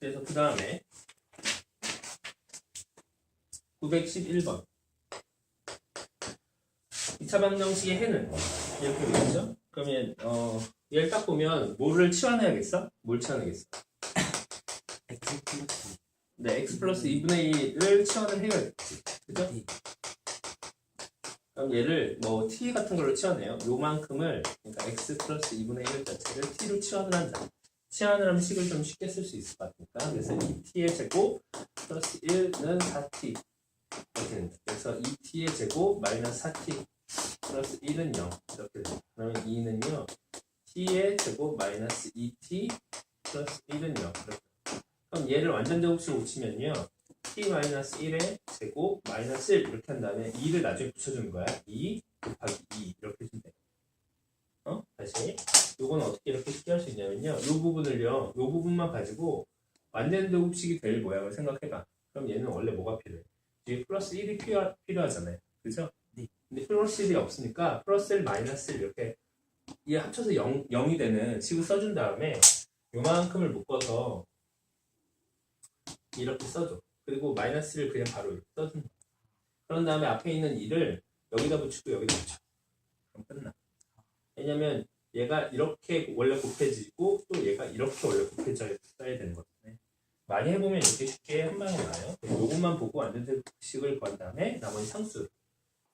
그래서 그 다음에 911번 2차 방정식의 해는 이렇게 되겠죠? 그러면 어, 얘를 딱 보면 뭐를 치환해야겠어? 뭘 치환하겠어? X 플러스 네, x 플러스 2분의 1을 치환을 해야겠지. 그죠? 네. 그럼 얘를 뭐 t 같은 걸로 치환해요. 요만큼을 그러니까 x 플러스 2분의 1 자체를 t로 치환을 한다. 치환을 식을 좀 쉽게 쓸 수 있을 것 같으니까. 그래서 2t의 제곱 플러스 1은 4t 이렇게 된다. 그래서 2t의 제곱 마이너스 4t 플러스 1은 0 이렇게 된다. 그러면 2는요 t의 제곱 마이너스 2t 플러스 1은 0 이렇게 그럼 얘를 완전 제곱식으로 치면요 t-1의 제곱 마이너스 1 이렇게 한 다음에 2를 나중에 붙여주는 거야. 2 곱하기 2 이렇게 해주면 돼 어? 다시 요건 어떻게 이렇게 쉽게 할 수 있냐면요 요 부분을요 요 부분만 가지고 완전 제곱식이 될 모양을 생각해봐 그럼 얘는 원래 뭐가 필요해? 뒤에 플러스 1이 필요, 필요하잖아요 그죠? 네. 근데 플러스 1이 없으니까 플러스 1 마이너스 1 이렇게 이게 합쳐서 0, 0이 되는 식을 써준 다음에 요만큼을 묶어서 이렇게 써줘. 그리고 마이너스를 그냥 바로 이렇게 써준다. 그런 다음에 앞에 있는 2를 여기다 붙이고 여기다 붙여. 그럼 끝나. 왜냐면 얘가 이렇게 원래 곱해지고 또 얘가 이렇게 원래 곱해져야 되는 거잖아요. 많이 해보면 이렇게 쉽게 한 방에 나와요. 요것만 보고 완전식을 구한 다음에 나머지 상수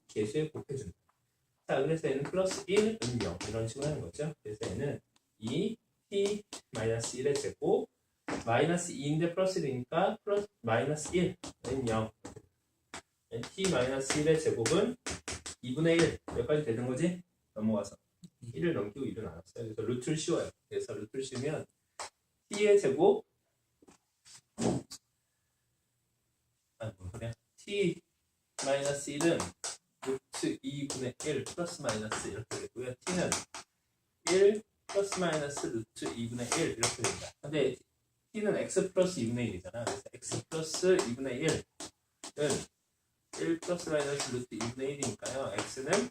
개수에 곱해준다. 자, 그래서 얘는 플러스 1, 은0 이런 식으로 하는 거죠. 그래서 얘는 2, t 마이너스 1의 제곱 마이너스 2인데 플러스 1이니까 플러스 마이너스 1은 0 t 마이너스 1의 제곱은 2분의 1 여기까지 되는 거지? 넘어가서 1을 넘기고 1을 나눴어요. 그래서 루트를 씌워요. 그래서 루트를 씌우면 t의 제곱 아뭐 그래? T 마이너스 1은 루트 2분의 1 플러스 마이너스 이렇게 되고요. T는 1 플러스 마이너스 루트 2분의 1 이렇게 된다. 근데 t는 x 플러스 2분의 1이잖아. 그래서 x 플러스 2분의 1은 1 플러스 마이너스 루트 2분의 1이니까요. x는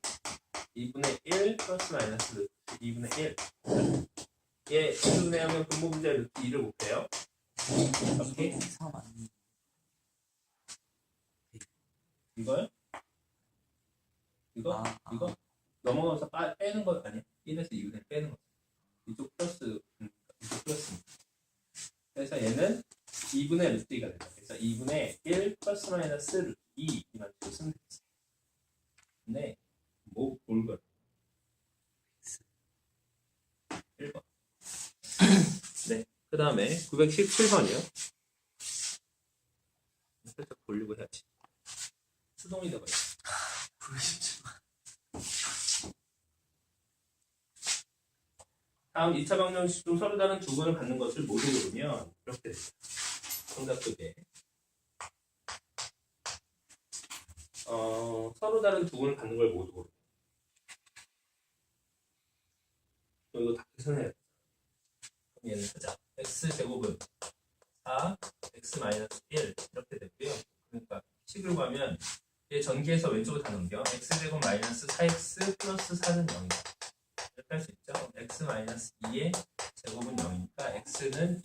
2분의 1 플러스 마이너스 루트 2분의 1. 얘 2분의 하면 분모 분자 루트 2를 곱해요. 오케이? 3 아니 이거요? 이거? 아, 아. 이거? 넘어가면서 빠, 빼는 거 아니야? 1에서 2분의 빼는 거. 이쪽 플러스, 음, 이쪽 플러스니까. 그래서 얘는 2분의 루트 2가 된다. 그래서 2분의 1 플러스 마이너스 루트 2 이런 식으로 쓰면 되겠어. 네. 뭐, 뭘 걸? 1번. 네. 그 다음에 917번이요. 살짝 돌리고 해야지. 수동이. 97만 다음 2차 방정식 중 서로 다른 두 분을 갖는 것을 모두 고르면 이렇게 됩니다. 정답 두개 어, 서로 다른 두 분을 갖는 걸 모두 고르 이거 다 계산해야 돼. 그럼 얘는 하자. X 제곱은 4, x 마이너스 1 이렇게 되고요. 그러니까 식을 구하면 얘 전기에서 왼쪽으로 다 넘겨. x 제곱 마이너스 4x 플러스 4는 0이다. 이렇게 할 수 있죠. x 마이너스 2의 제곱은 0이니까 x는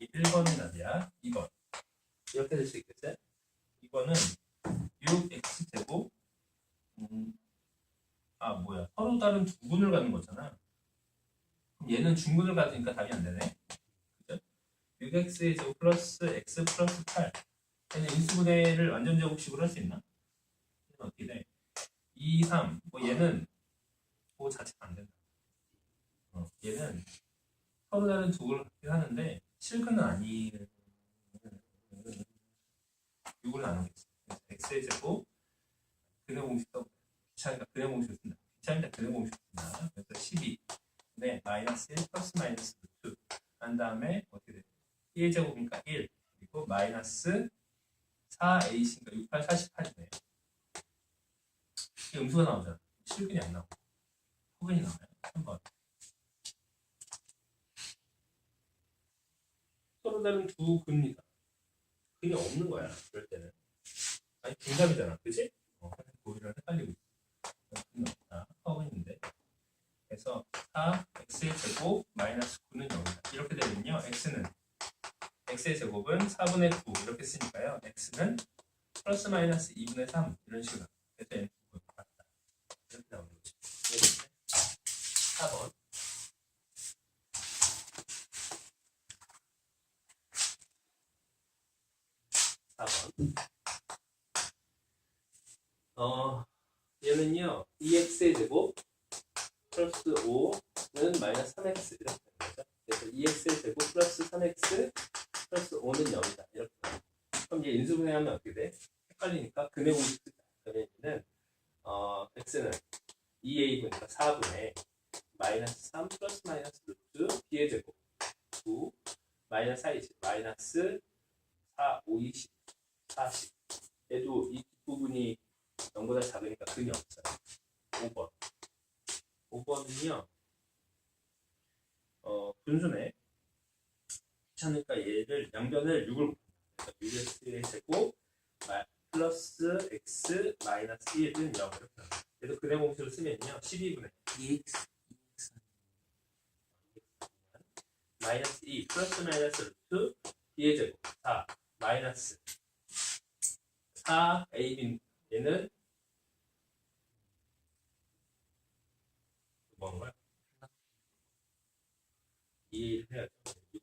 2. 1번은 아니야. 2번. 이렇게 될 수 있겠어요? 이거는 6x 제곱 음, 아 뭐야 서로 다른 두 분을 갖는 거잖아. 얘는 중분을 가지니까 답이 안 되네. 그죠? 6x의 제곱 플러스 x 플러스 8 얘는 인수분해를 완전 제곱식으로 할 수 있나? 어떻게 돼? 2, 3. 뭐 얘는 그거 자체가 안 된다. 어, 얘는 서로 다른 두 개를 갖긴 하는데 실근은 아니는 6을 나누겠어. 그래서 x의 제곱 근의 공식 써 귀찮으니까 근의 공식을 쓴다. 귀찮으니까 근의 공식을 쓴다. 그래서 12 네 마이너스 1 플러스 마이너스 2. 한 다음에 어떻게 돼? 1 제곱이니까 1 그리고 마이너스 4ac니까 68 48이네요. 이게 음수가 나오잖아. 실근이 안 나오고 호근이 나와요. 3번. 서로 다른 두 근이다. 근이 없는 거야. 그럴 때는. 아니 분담이잖아. 그치? 어, 고리를 헷갈리고 있어. 근이 없다. 허근인데. 그래서 4 x의 제곱 마이너스 9는 0이다. 이렇게 되면요. x는 x의 제곱은 4분의 9 이렇게 쓰니까요. x는 플러스 마이너스 2분의 3 이런 식으로. 그래서 n 제곱은 같다. 이렇게 나오는 거죠. 이해됐어요? 4번. 4번. 어, 얘는요, 2x의 제곱 플러스 5는 마이너스 3x 이렇게 되는 거죠. 그래서 2x의 제곱 플러스 3x 플러스 5는 0이다. 이렇게 나와요. 그럼 얘 인수분해하면 어떻게 돼? 헷갈리니까 근의 공식 쓰자. 그러면 얘는 어, x는 2a분이니까 4분의 마이너스 3 플러스 마이너스 루트 b의 제곱 9 마이너스 4 20 마이너스 4 5 20 40 얘도 이 부분이 0보다 작으니까 근이 없어요. 5번 5번은요 어, 분수네 귀찮으니까 얘를 양변을 6을 곱합니다. 그래서 6x의 제곱 마- 플러스 x 마이너스 1은 0 이렇게 나와요. 그래서 근의 공식을 쓰면요 12분의 2x 마이너스 2 플러스 마이너스 루트 b의 제곱 4 마이너스 4 a b 얘는 뭔가요? 2를 해야죠.